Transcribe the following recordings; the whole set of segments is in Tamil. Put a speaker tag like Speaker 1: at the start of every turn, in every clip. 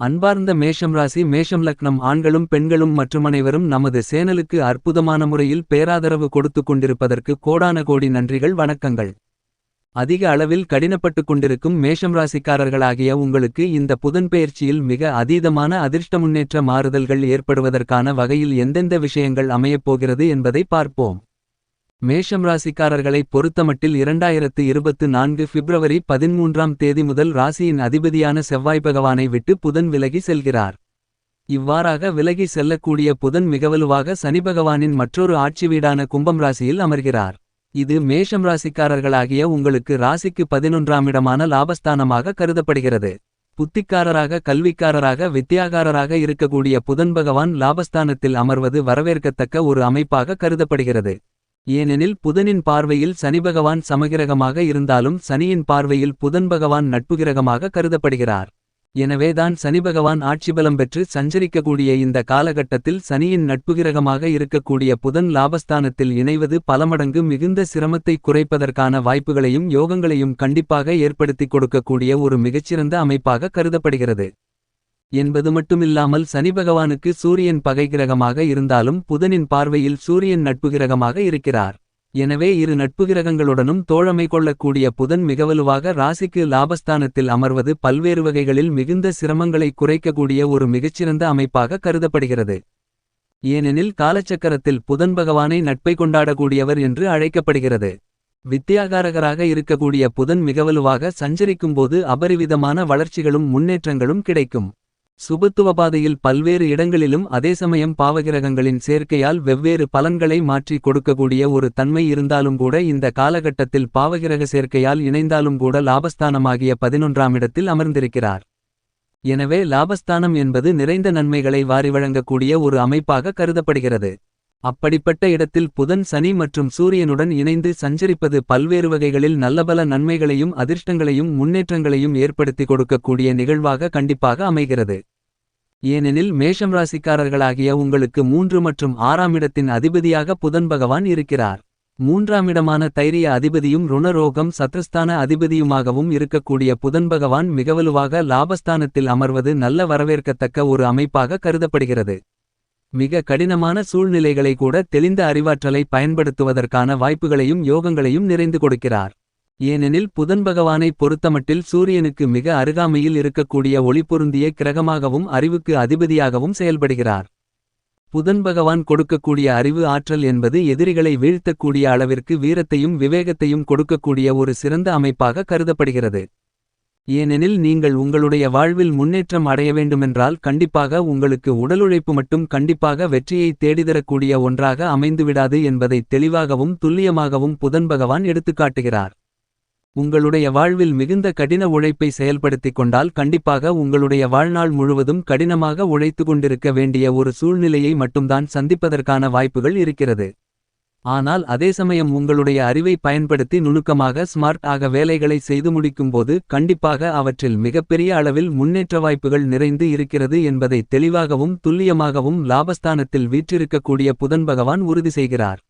Speaker 1: அன்பார்ந்த மேஷம் ராசி மேஷம் லக்னம் ஆண்களும் பெண்களும் மற்றும் அனைவரும் நமது சேனலுக்கு அற்புதமான முறையில் பேராதரவு கொடுத்துக் கொண்டிருப்பதற்கு கோடான கோடி நன்றிகள் வணக்கங்கள். அதிக அளவில் கடினப்பட்டுக் கொண்டிருக்கும் மேஷம் ராசிக்காரர்களாகிய உங்களுக்கு இந்த புதன்பெயர்ச்சியில் மிக அதீதமான அதிர்ஷ்ட முன்னேற்ற மாறுதல்கள் ஏற்படுவதற்கான வகையில் எந்தெந்த விஷயங்கள் அமையப்போகிறது என்பதை பார்ப்போம். மேஷம் ராசிக்காரர்களை பொறுத்தமட்டில் இரண்டாயிரத்து இருபத்து நான்கு பிப்ரவரி பதிமூன்றாம் தேதி முதல் ராசியின் அதிபதியான செவ்வாய் பகவானை விட்டு புதன் விலகி செல்கிறார். இவ்வாறாக விலகி செல்லக்கூடிய புதன் மிகவலுவாக சனி பகவானின் மற்றொரு ஆட்சி வீடான கும்பம் ராசியில் அமர்கிறார். இது மேஷம் ராசிக்காரர்களாகிய உங்களுக்கு ராசிக்கு பதினொன்றாம் இடமான லாபஸ்தானமாக கருதப்படுகிறது. புத்திக்காரராக கல்விக்காரராக வித்தியாகாரராக இருக்கக்கூடிய புதன் பகவான் லாபஸ்தானத்தில் அமர்வது வரவேற்கத்தக்க ஒரு அமைப்பாக கருதப்படுகிறது. ஏனெனில் புதனின் பார்வையில் சனிபகவான் சமகிரகமாக இருந்தாலும் சனியின் பார்வையில் புதன் பகவான் நட்புகிரகமாக கருதப்படுகிறார். எனவேதான் சனிபகவான் ஆட்சிபலம் பெற்று சஞ்சரிக்கக்கூடிய இந்த காலகட்டத்தில் சனியின் நட்புகிரகமாக இருக்கக்கூடிய புதன் லாபஸ்தானத்தில் இணைவது பல மடங்கு மிகுந்த சிரமத்தை குறைப்பதற்கான வாய்ப்புகளையும் யோகங்களையும் கண்டிப்பாக ஏற்படுத்திக் கொடுக்கக்கூடிய ஒரு மிகச்சிறந்த அமைப்பாக கருதப்படுகிறது. என்பது மட்டுமில்லாமல் சனி பகவானுக்கு சூரியன் பகை கிரகமாக இருந்தாலும் புதனின் பார்வையில் சூரியன் நட்பு கிரகமாக இருக்கிறார். எனவே இரு நட்பு கிரகங்களுடனும் தோழமை கொள்ளக்கூடிய புதன் மிகவலுவாக ராசிக்கு லாபஸ்தானத்தில் அமர்வது பல்வேறு வகைகளில் மிகுந்த சிரமங்களை குறைக்கக்கூடிய ஒரு மிகச்சிறந்த அமைப்பாக கருதப்படுகிறது. ஏனெனில் காலச்சக்கரத்தில் புதன் பகவானை நட்பை கொண்டாடக்கூடியவர் என்று அழைக்கப்படுகிறது. வித்தியாகாரகராக இருக்கக்கூடிய புதன் மிகவலுவாக சஞ்சரிக்கும்போது அபரிவிதமான வளர்ச்சிகளும் முன்னேற்றங்களும் கிடைக்கும். சுபத்துவபாதையில் பல்வேறு இடங்களிலும் அதே சமயம் பாவகிரகங்களின் சேர்க்கையால் வெவ்வேறு பலன்களை மாற்றி கொடுக்கக்கூடிய ஒரு தன்மை இருந்தாலும் கூட இந்த காலகட்டத்தில் பாவகிரக சேர்க்கையால் இணைந்தாலும் கூட லாபஸ்தானமாகிய பதினொன்றாம் இடத்தில் அமர்ந்திருக்கிறார். எனவே லாபஸ்தானம் என்பது நிறைந்த நன்மைகளை வாரி வழங்கக்கூடிய ஒரு அமைப்பாக கருதப்படுகிறது. அப்படிப்பட்ட இடத்தில் புதன் சனி மற்றும் சூரியனுடன் இணைந்து சஞ்சரிப்பது பல்வேறு வகைகளில் நல்லபல நன்மைகளையும் அதிர்ஷ்டங்களையும் முன்னேற்றங்களையும் ஏற்படுத்தி கொடுக்கக்கூடிய நிகழ்வாக கண்டிப்பாக அமைகிறது. ஏனெனில் மேஷம் ராசிக்காரர்களாகிய உங்களுக்கு மூன்று மற்றும் ஆறாம் இடத்தின் அதிபதியாக புதன் பகவான் இருக்கிறார். மூன்றாம் இடமான தைரிய அதிபதியும் ருணரோகம் சத்ருஸ்தான அதிபதியுமாகவும் இருக்கக்கூடிய புதன் பகவான் மிகவலுவாக லாபஸ்தானத்தில் அமர்வது நல்ல வரவேற்கத்தக்க ஒரு அமைப்பாக கருதப்படுகிறது. மிக கடினமான சூழ்நிலைகளை கூட தெளிந்த அறிவாற்றலை பயன்படுத்துவதற்கான வாய்ப்புகளையும் யோகங்களையும் நிறைந்து கொடுக்கிறார். ஏனெனில் புதன் பகவானை பொறுத்தமட்டில் சூரியனுக்கு மிக அருகாமையில் இருக்கக்கூடிய ஒளி பொருந்திய கிரகமாகவும் அறிவுக்கு அதிபதியாகவும் செயல்படுகிறார். புதன் பகவான் கொடுக்கக்கூடிய அறிவு ஆற்றல் என்பது எதிரிகளை வீழ்த்தக்கூடிய அளவிற்கு வீரத்தையும் விவேகத்தையும் கொடுக்கக்கூடிய ஒரு சிறந்த அமைப்பாக கருதப்படுகிறது. ஏனெனில் நீங்கள் உங்களுடைய வாழ்வில் முன்னேற்றம் அடைய வேண்டுமென்றால் கண்டிப்பாக உங்களுக்கு உடலுழைப்பு மட்டும் கண்டிப்பாக வெற்றியை தேடிதரக்கூடிய ஒன்றாக அமைந்துவிடாது என்பதை தெளிவாகவும் துல்லியமாகவும் புதன் பகவான் எடுத்துக்காட்டுகிறார். உங்களுடைய வாழ்வில் மிகுந்த கடின உழைப்பை செயல்படுத்திக் கொண்டால் கண்டிப்பாக உங்களுடைய வாழ்நாள் முழுவதும் கடினமாக உழைத்து கொண்டிருக்க வேண்டிய ஒரு சூழ்நிலையை மட்டும்தான் சந்திப்பதற்கான வாய்ப்புகள் இருக்கிறது. ஆனால் அதே சமயம் உங்களுடைய அறிவை பயன்படுத்தி நுணுக்கமாக ஸ்மார்ட் ஆக வேலைகளை செய்து முடிக்கும்போது கண்டிப்பாக அவற்றில் மிகப்பெரிய அளவில் முன்னேற்ற வாய்ப்புகள் நிறைந்து இருக்கிறது என்பதை தெளிவாகவும் துல்லியமாகவும் லாபஸ்தானத்தில் வீற்றிருக்கக்கூடிய புதன் பகவான் உறுதி செய்கிறார்.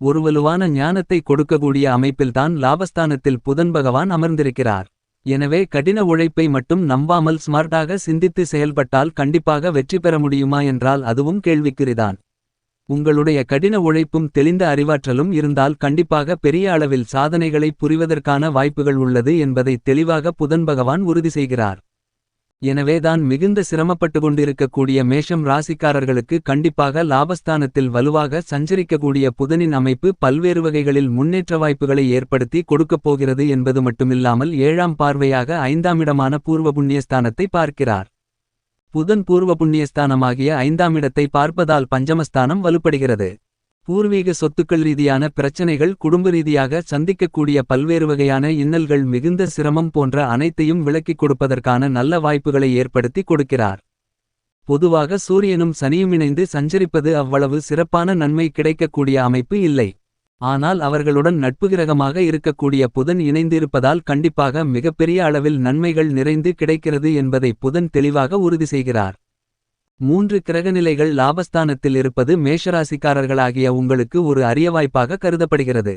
Speaker 1: ஒரு வலுவான ஞானத்தை கொடுக்கக்கூடிய அமைப்பில்தான் லாபஸ்தானத்தில் புதன் பகவான் அமர்ந்திருக்கிறார். எனவே கடின உழைப்பை மட்டும் நம்பாமல் ஸ்மார்ட்டாக சிந்தித்து செயல்பட்டால் கண்டிப்பாக வெற்றி பெற முடியுமா என்றால் அதுவும் கேள்விக்குறிதான். உங்களுடைய கடின உழைப்பும் தெளிந்த அறிவாற்றலும் இருந்தால் கண்டிப்பாக பெரிய அளவில் சாதனைகளை புரிவதற்கான வாய்ப்புகள் உள்ளது என்பதை தெளிவாக புதன் பகவான் உறுதி செய்கிறார். எனவேதான் மிகுந்த சிரமப்பட்டு கொண்டிருக்கக்கூடிய மேஷம் ராசிக்காரர்களுக்கு கண்டிப்பாக லாபஸ்தானத்தில் வலுவாக சஞ்சரிக்கக்கூடிய புதனின் அமைப்பு பல்வேறு வகைகளில் முன்னேற்ற வாய்ப்புகளை ஏற்படுத்தி கொடுக்கப் போகிறது என்பது மட்டுமில்லாமல் ஏழாம் பார்வையாக ஐந்தாம் இடமான பூர்வ புண்ணியஸ்தானத்தை பார்க்கிறார். புதன் பூர்வ புண்ணியஸ்தானமாகிய ஐந்தாமிடத்தை பார்ப்பதால் பஞ்சமஸ்தானம் வலுப்படுகிறது. பூர்வீக சொத்துக்கள் ரீதியான பிரச்சனைகள் குடும்ப ரீதியாக சந்திக்கக்கூடிய பல்வேறு வகையான இன்னல்கள் மிகுந்த சிரமம் போன்ற அனைத்தையும் விளக்கிக் கொடுப்பதற்கான நல்ல வாய்ப்புகளை ஏற்படுத்தி கொடுக்கிறார். பொதுவாக சூரியனும் சனியும் இணைந்து சஞ்சரிப்பது அவ்வளவு சிறப்பான நன்மை கிடைக்கக்கூடிய அமைப்பு இல்லை. ஆனால் அவர்களுடன் நட்பு கிரகமாக இருக்கக்கூடிய புதன் இணைந்திருப்பதால் கண்டிப்பாக மிகப்பெரிய அளவில் நன்மைகள் நிறைந்து கிடைக்கிறது என்பதை புதன் தெளிவாக உறுதி செய்கிறார். மூன்று கிரகநிலைகள் லாபஸ்தானத்தில் இருப்பது மேஷராசிக்காரர்களாகிய உங்களுக்கு ஒரு அரிய வாய்ப்பாக கருதப்படுகிறது.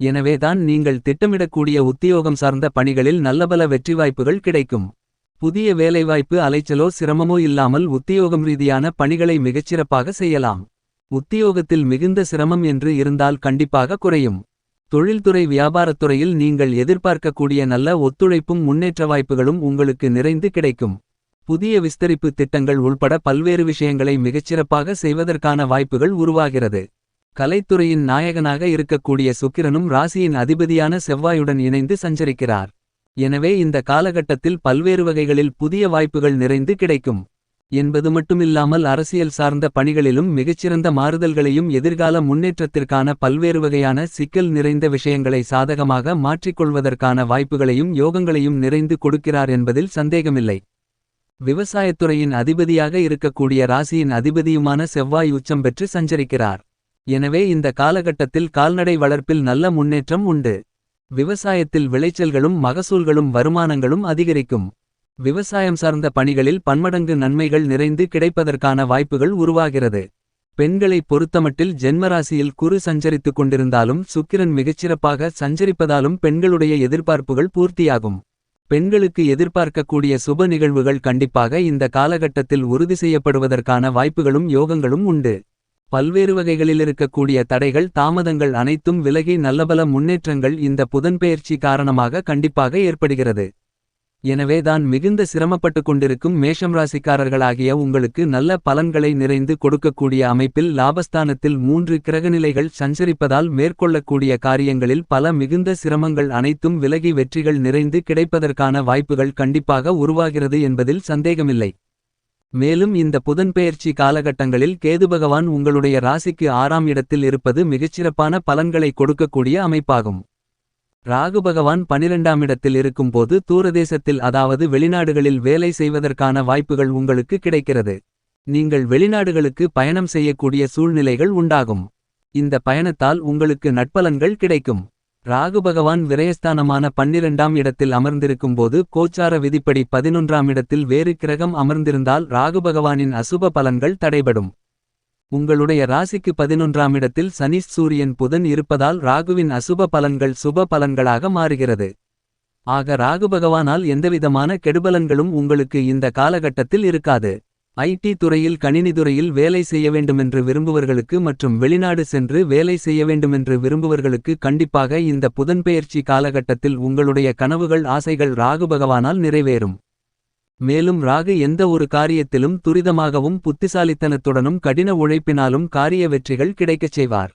Speaker 1: எனவேதான் நீங்கள் திட்டமிடக்கூடிய உத்தியோகம் சார்ந்த பணிகளில் நல்லபல வெற்றி வாய்ப்புகள் கிடைக்கும். புதிய வேலைவாய்ப்பு அலைச்சலோ சிரமமோ இல்லாமல் உத்தியோகம் ரீதியான பணிகளை மிகச்சிறப்பாக செய்யலாம். உத்தியோகத்தில் மிகுந்த சிரமம் என்று இருந்தால் கண்டிப்பாக குறையும். தொழில்துறை வியாபாரத்துறையில் நீங்கள் எதிர்பார்க்கக்கூடிய நல்ல ஒத்துழைப்பும் முன்னேற்ற வாய்ப்புகளும் உங்களுக்கு நிறைந்து கிடைக்கும். புதிய விஸ்தரிப்பு திட்டங்கள் உள்பட பல்வேறு விஷயங்களை மிகச்சிறப்பாக செய்வதற்கான வாய்ப்புகள் உருவாகிறது. கலைத்துறையின் நாயகனாக இருக்கக்கூடிய சுக்கிரனும் ராசியின் அதிபதியான செவ்வாயுடன் இணைந்து சஞ்சரிக்கிறார். எனவே இந்த காலகட்டத்தில் பல்வேறு வகைகளில் புதிய வாய்ப்புகள் நிறைந்து கிடைக்கும். என்பது மட்டுமில்லாமல் அரசியல் சார்ந்த பணிகளிலும் மிகச்சிறந்த மாறுதல்களையும் எதிர்கால முன்னேற்றத்திற்கான பல்வேறு வகையான சிக்கல் நிறைந்த விஷயங்களை சாதகமாக மாற்றிக்கொள்வதற்கான வாய்ப்புகளையும் யோகங்களையும் நிறைந்து கொடுக்கிறார் என்பதில் சந்தேகமில்லை. விவசாயத்துறையின் அதிபதியாக இருக்கக்கூடிய ராசியின் அதிபதியுமான செவ்வாய் உச்சம் பெற்று சஞ்சரிக்கிறார். எனவே இந்த காலகட்டத்தில் கால்நடை வளர்ப்பில் நல்ல முன்னேற்றம் உண்டு. விவசாயத்தில் விளைச்சல்களும் மகசூல்களும் வருமானங்களும் அதிகரிக்கும். விவசாயம் சார்ந்த பணிகளில் பன்மடங்கு நன்மைகள் நிறைந்து கிடைப்பதற்கான வாய்ப்புகள் உருவாகிறது. பெண்களை பொறுத்தமட்டில் ஜென்மராசியில் குறு சஞ்சரித்துக் கொண்டிருந்தாலும் சுக்கிரன் மிகச்சிறப்பாக சஞ்சரிப்பதாலும் பெண்களுடைய எதிர்பார்ப்புகள் பூர்த்தியாகும். பெண்களுக்கு எதிர்பார்க்கக்கூடிய சுப நிகழ்வுகள் கண்டிப்பாக இந்த காலகட்டத்தில் உறுதி செய்யப்படுவதற்கான வாய்ப்புகளும் யோகங்களும் உண்டு. பல்வேறு வகைகளில் இருக்கக்கூடிய தடைகள் தாமதங்கள் அனைத்தும் விலகி நல்லபல முன்னேற்றங்கள் இந்த புதன்பெயர்ச்சி காரணமாக கண்டிப்பாக ஏற்படுகிறது. எனவே தான் மிகுந்த சிரமப்பட்டு கொண்டிருக்கும் மேஷம் ராசிக்காரர்களாகிய உங்களுக்கு நல்ல பலன்களை நிறைந்து கொடுக்கக்கூடிய அமைப்பில் லாபஸ்தானத்தில் மூன்று கிரகநிலைகள் சஞ்சரிப்பதால் மேற்கொள்ளக்கூடிய காரியங்களில் பல மிகுந்த சிரமங்கள் அனைத்தும் விலகி வெற்றிகள் நிறைந்து கிடைப்பதற்கான வாய்ப்புகள் கண்டிப்பாக உருவாகிறது என்பதில் சந்தேகமில்லை. மேலும் இந்த புதன்பெயர்ச்சி காலகட்டங்களில் கேது பகவான் உங்களுடைய ராசிக்கு ஆறாம் இடத்தில் இருப்பது மிகச்சிறப்பான பலன்களை கொடுக்கக்கூடிய அமைப்பாகும். ராகு பகவான் பனிரெண்டாம் இடத்தில் இருக்கும்போது தூரதேசத்தில் அதாவது வெளிநாடுகளில் வேலை செய்வதற்கான வாய்ப்புகள் உங்களுக்கு கிடைக்கிறது. நீங்கள் வெளிநாடுகளுக்கு பயணம் செய்யக்கூடிய சூழ்நிலைகள் உண்டாகும். இந்த பயணத்தால் உங்களுக்கு நட்பலன்கள் கிடைக்கும். ராகு பகவான் விரயஸ்தானமான பன்னிரெண்டாம் இடத்தில் அமர்ந்திருக்கும்போது கோச்சார விதிப்படி பதினொன்றாம் இடத்தில் வேறு கிரகம் அமர்ந்திருந்தால் ராகு பகவானின் அசுப பலன்கள் தடைபடும். உங்களுடைய ராசிக்கு பதினொன்றாம் இடத்தில் சனி சூரியன் புதன் இருப்பதால் ராகுவின் அசுப பலன்கள் சுப பலன்களாக மாறுகிறது. ஆக ராகு பகவானால் எந்தவிதமான கெடுபலன்களும் உங்களுக்கு இந்த காலகட்டத்தில் இருக்காது. ஐடி துறையில் கணினித்துறையில் வேலை செய்ய வேண்டுமென்று விரும்புவர்களுக்கு மற்றும் வெளிநாடு சென்று வேலை செய்ய வேண்டுமென்று விரும்புவர்களுக்கு கண்டிப்பாக இந்த புதன்பெயர்ச்சி காலகட்டத்தில் உங்களுடைய கனவுகள் ஆசைகள் ராகு பகவானால் நிறைவேறும். மேலும் ராகு எந்த ஒரு காரியத்திலும் துரிதமாகவும் புத்திசாலித்தனத்துடனும் கடின உழைப்பினாலும் காரிய வெற்றிகள் கிடைக்கச் செய்வார்.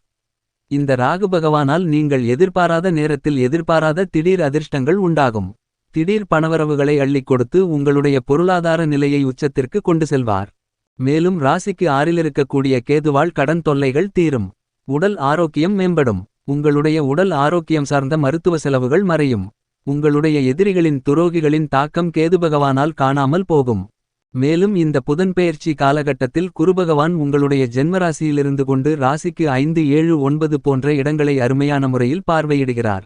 Speaker 1: இந்த ராகு பகவானால் நீங்கள் எதிர்பாராத நேரத்தில் எதிர்பாராத திடீர் அதிர்ஷ்டங்கள் உண்டாகும். திடீர் பணவரவுகளை அள்ளிக் கொடுத்து உங்களுடைய பொருளாதார நிலையை உச்சத்திற்கு கொண்டு செல்வார். மேலும் ராசிக்கு ஆறிலிருக்கக்கூடிய கேதுவாள் கடன் தொல்லைகள் தீரும். உடல் ஆரோக்கியம் மேம்படும். உங்களுடைய உடல் ஆரோக்கியம் சார்ந்த மருத்துவ செலவுகள் மறையும். உங்களுடைய எதிரிகளின் துரோகிகளின் தாக்கம் கேதுபகவானால் காணாமல் போகும். மேலும் இந்த புதன்பெயர்ச்சி காலகட்டத்தில் குருபகவான் உங்களுடைய ஜென்மராசியிலிருந்து கொண்டு ராசிக்கு ஐந்து ஏழு ஒன்பது போன்ற இடங்களை அருமையான முறையில் பார்வையிடுகிறார்.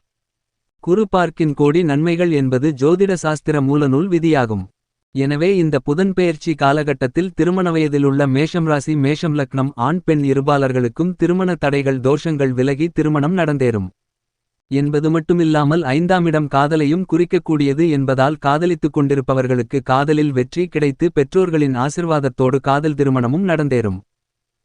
Speaker 1: குரு பார்க்கின் கோடி நன்மைகள் என்பது ஜோதிட சாஸ்திர மூலநூல் விதியாகும். எனவே இந்த புதன்பெயர்ச்சி காலகட்டத்தில் திருமண வயதிலுள்ள மேஷம் ராசி மேஷம் லக்னம் ஆண் பெண் இருபாளர்களுக்கும் திருமண தடைகள் தோஷங்கள் விலகி திருமணம் நடந்தேறும். என்பது மட்டுமில்லாமல் ஐந்தாமிடம் காதலையும் குறிக்கக்கூடியது என்பதால் காதலித்துக் கொண்டிருப்பவர்களுக்கு காதலில் வெற்றி கிடைத்து பெற்றோர்களின் ஆசிர்வாதத்தோடு காதல் திருமணமும் நடந்தேறும்.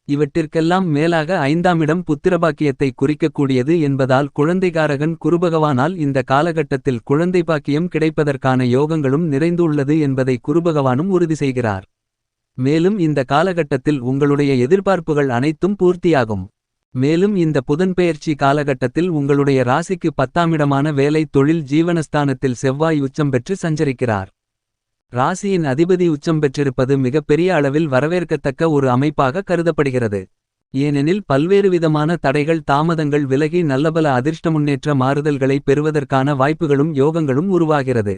Speaker 1: இவற்றிற்கெல்லாம் மேலாக ஐந்தாமிடம் புத்திரபாக்கியத்தை குறிக்கக்கூடியது என்பதால் குழந்தைகாரகன் குருபகவானால் இந்த காலகட்டத்தில் குழந்தை பாக்கியம் கிடைப்பதற்கான யோகங்களும் நிறைந்துள்ளது என்பதை குருபகவானும் உறுதி செய்கிறார். மேலும் இந்த காலகட்டத்தில் உங்களுடைய எதிர்பார்ப்புகள் அனைத்தும் பூர்த்தியாகும். மேலும் இந்த புதன்பெயர்ச்சி காலகட்டத்தில் உங்களுடைய ராசிக்கு பத்தாமிடமான வேலை தொழில் ஜீவனஸ்தானத்தில் செவ்வாய் உச்சம் பெற்று சஞ்சரிக்கிறார். ராசியின் அதிபதி உச்சம் பெற்றிருப்பது மிகப்பெரிய அளவில் வரவேற்கத்தக்க ஒரு அமைப்பாக கருதப்படுகிறது. ஏனெனில் பல்வேறு விதமான தடைகள் தாமதங்கள் விலகி நல்லபல அதிர்ஷ்ட முன்னேற்ற மாறுதல்களை பெறுவதற்கான வாய்ப்புகளும் யோகங்களும் உருவாகிறது.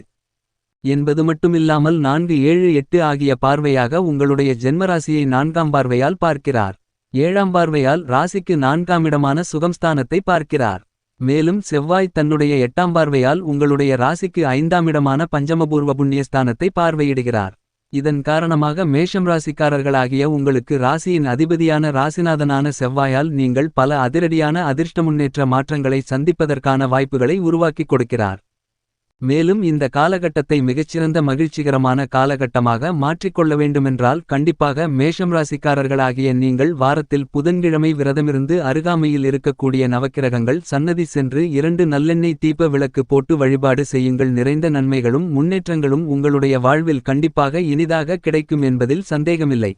Speaker 1: என்பது மட்டுமில்லாமல் நான்கு ஏழு எட்டு ஆகிய பார்வையாக உங்களுடைய ஜென்மராசியை நான்காம் பார்வையால் பார்க்கிறார். ஏழாம் பார்வையால் ராசிக்கு நான்காமிடமான சுகம்ஸ்தானத்தை பார்க்கிறார். மேலும் செவ்வாய் தன்னுடைய எட்டாம் பார்வையால் உங்களுடைய ராசிக்கு ஐந்தாமிடமான பஞ்சமபூர்வ புண்ணியஸ்தானத்தை பார்வையிடுகிறார். இதன் காரணமாக மேஷம் ராசிக்காரர்களாகிய உங்களுக்கு ராசியின் அதிபதியான ராசிநாதனான செவ்வாயால் நீங்கள் பல அதிரடியான அதிர்ஷ்ட முன்னேற்ற மாற்றங்களை சந்திப்பதற்கான வாய்ப்புகளை உருவாக்கிக் கொடுக்கிறார். மேலும் இந்த காலகட்டத்தை மிகச்சிறந்த மகிழ்ச்சிகரமான காலகட்டமாக மாற்றிக்கொள்ள வேண்டுமென்றால் கண்டிப்பாக மேஷம் ராசிக்காரர்களாகிய நீங்கள் வாரத்தில் புதன்கிழமை விரதமிருந்து அருகாமையில் இருக்கக்கூடிய நவக்கிரகங்கள் சன்னதி சென்று இரண்டு நல்லெண்ணெய் தீப விளக்கு போட்டு வழிபாடு செய்யுங்கள். நிறைந்த நன்மைகளும் முன்னேற்றங்களும் உங்களுடைய வாழ்வில் கண்டிப்பாக இனிதாக கிடைக்கும் என்பதில் சந்தேகமில்லை.